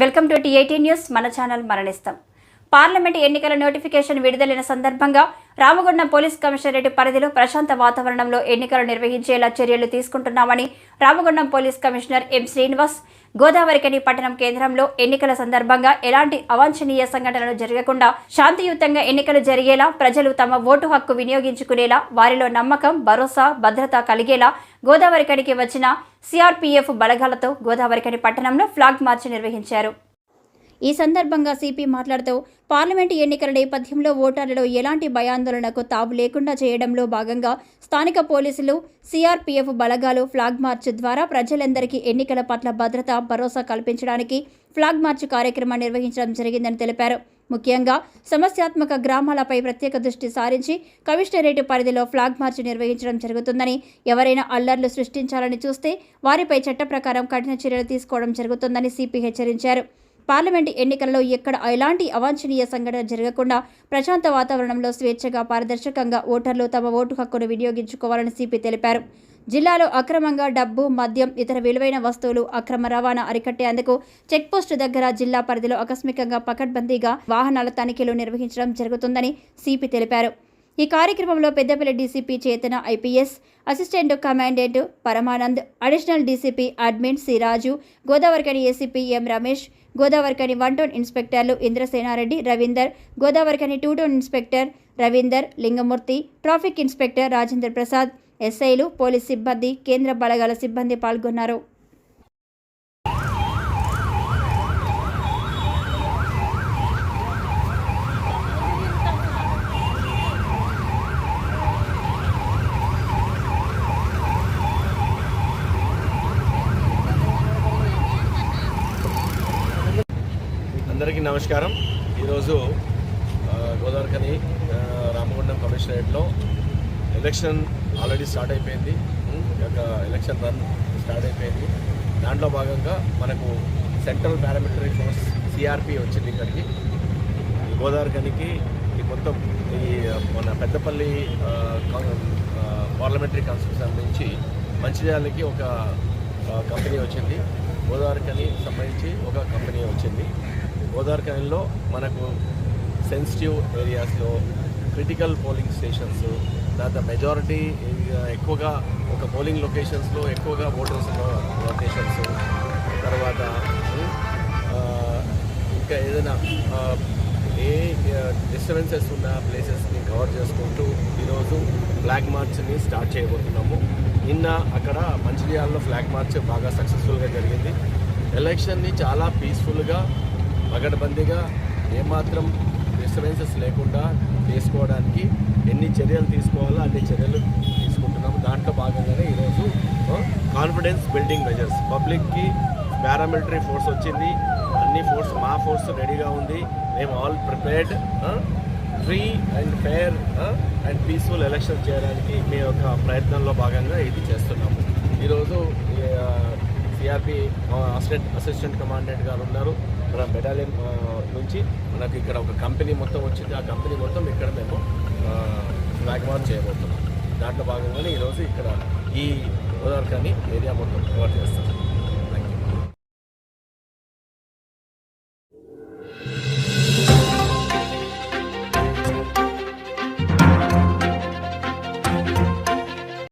Welcome to TIT news మన channel మరణిస్తాం. Parliament ఎన్నికల నోటిఫికేషన్ విడుదలైన సందర్భంగా రామగుండం పోలీస్ కమిషనరేట్ పరిధిలో ప్రశాంత వాతావరణంలో ఎన్నికలు నిర్వహించేలా చర్యలు తీసుకుంటున్నామని Ramagundam police commissioner M Srinivas Godavarikhani పట్టణం కేంద్రంలో ఎన్నికల సందర్భంగా ఎలాంటి అవాంఛనీయ సంఘటనలు జరగకుండా శాంతియుతంగా ఎన్నికలు జరిగేలా ప్రజలు తమ ఓటు హక్కు వినియోగించుకునేలా వారిలో నమ్మకం భరోసా భద్రత కలిగేలా గోదావరికనికి వచ్చిన సిఆర్పీఎఫ్ బలగాలతో గోదావరికని పట్టణంలో ఫ్లాగ్ మార్చ్ నిర్వహించారు. ఈ సందర్భంగా సిపి మాట్లాడుతూ పార్లమెంటు ఎన్నికల నేపథ్యంలో ఓటర్లలో ఎలాంటి భయాందోళనకు తావు లేకుండా చేయడంలో భాగంగా స్థానిక పోలీసులు సిఆర్పీఎఫ్ బలగాలు ఫ్లాగ్ మార్చ్ ద్వారా ప్రజలందరికీ ఎన్నికల పట్ల భద్రత భరోసా కల్పించడానికి ఫ్లాగ్ మార్చ్ కార్యక్రమం నిర్వహించడం జరిగిందని తెలిపారు. ముఖ్యంగా సమస్యాత్మక గ్రామాలపై ప్రత్యేక దృష్టి సారించి కమిషనరేట్ పరిధిలో ఫ్లాగ్ మార్చ్ నిర్వహించడం జరుగుతుందని ఎవరైనా అల్లర్లు సృష్టించాలని చూస్తే వారిపై చట్ట ప్రకారం కఠిన చర్యలు తీసుకోవడం జరుగుతుందని సిపి హెచ్చరించారు. పార్లమెంటు ఎన్నికల్లో ఎక్కడ ఎలాంటి అవాంఛనీయ సంఘటన జరగకుండా ప్రశాంత వాతావరణంలో స్వేచ్ఛగా పారదర్శకంగా ఓటర్లు తమ ఓటు హక్కును వినియోగించుకోవాలని సిపి తెలిపారు. జిల్లాలో అక్రమంగా డబ్బు మద్యం ఇతర విలువైన వస్తువులు అక్రమ రవాణా అరికట్టేందుకు చెక్పోస్టు దగ్గర జిల్లా పరిధిలో ఆకస్మికంగా పకడ్బందీగా వాహనాల తనిఖీలు నిర్వహించడం జరుగుతుందని సిపి తెలిపారు. ఈ కార్యక్రమంలో Peddapalli DCP Chetana IPS assistant commandant Paramanand additional DCP admin C Raju Godavarikhani ACP M Ramesh Godavarikhani one town ఇన్స్పెక్టర్లు Indrasena Reddy Ravinder. Godavarikhani two town inspector Ravinder Lingamurthy. Traffic inspector Rajendra Prasad. ఎస్ఐలు police సిబ్బంది కేంద్ర బలగాల సిబ్బంది పాల్గొన్నారు. అందరికీ నమస్కారం. ఈరోజు గోదావరికని రామగుండం కమిషనరేట్లో ఎలక్షన్ ఆల్రెడీ స్టార్ట్ అయిపోయింది. ఈ యొక్క ఎలక్షన్ రన్ స్టార్ట్ అయిపోయింది. దాంట్లో భాగంగా మనకు సెంట్రల్ పారామిలిటరీ ఫోర్స్ సిఆర్పి వచ్చింది ఇక్కడికి. గోదావరికనికి ఈ మొత్తం ఈ మన పెద్దపల్లి కాన్- పార్లమెంటరీ కాన్స్టిట్యూషన్ సంబంధించి మంచిర్యాలకి ఒక కంపెనీ వచ్చింది. గోదావరికని సంబంధించి ఒక కంపెనీ వచ్చింది. గోదావరికనిలో మనకు సెన్సిటివ్ ఏరియాస్లో క్రిటికల్ పోలింగ్ స్టేషన్స్ తర్వాత మెజారిటీ ఎక్కువగా ఒక పోలింగ్ లొకేషన్స్లో ఎక్కువగా ఓటర్స్ లొకేషన్స్ తర్వాత ఇంకా ఏదైనా ఏ డిస్టర్బెన్సెస్ ఉన్న ప్లేసెస్ని కవర్ చేసుకుంటూ ఈరోజు ఫ్లాగ్ మార్చ్ని స్టార్ట్ చేయబోతున్నాము. నిన్న అక్కడ మంచిర్యాలలో ఫ్లాగ్ మార్చ్ బాగా సక్సెస్ఫుల్గా జరిగింది. ఎలక్షన్ని చాలా పీస్ఫుల్గా పగడబందీగా ఏమాత్రం డిస్టర్బెన్సెస్ లేకుండా చేసుకోవడానికి ఎన్ని చర్యలు తీసుకోవాలో అన్ని చర్యలు తీసుకుంటున్నాము. దాంట్లో భాగంగానే ఈరోజు కాన్ఫిడెన్స్ బిల్డింగ్ మెజర్స్ పబ్లిక్కి పారామిలిటరీ ఫోర్స్ వచ్చింది. అన్ని ఫోర్స్ మా ఫోర్స్ రెడీగా ఉంది. మేము all prepared free and fair and peaceful election చేయడానికి మీ యొక్క ప్రయత్నంలో భాగంగా ఇది చేస్తున్నాము. ఈరోజు సిఆర్పి అసిస్టెంట్ అసిస్టెంట్ కమాండెంట్ గారు ఉన్నారు. మన బెటాలియన్ నుంచి మనకు ఇక్కడ ఒక కంపెనీ మొత్తం వచ్చింది. ఆ కంపెనీ మొత్తం ఇక్కడ మేము వ్యాగమాన్ చేయబోతున్నాం. దాంట్లో భాగంగానే ఈరోజు ఇక్కడ ఈ ఓదార్కాన్ని ఏరియా మొత్తం కవర్ చేస్తాం.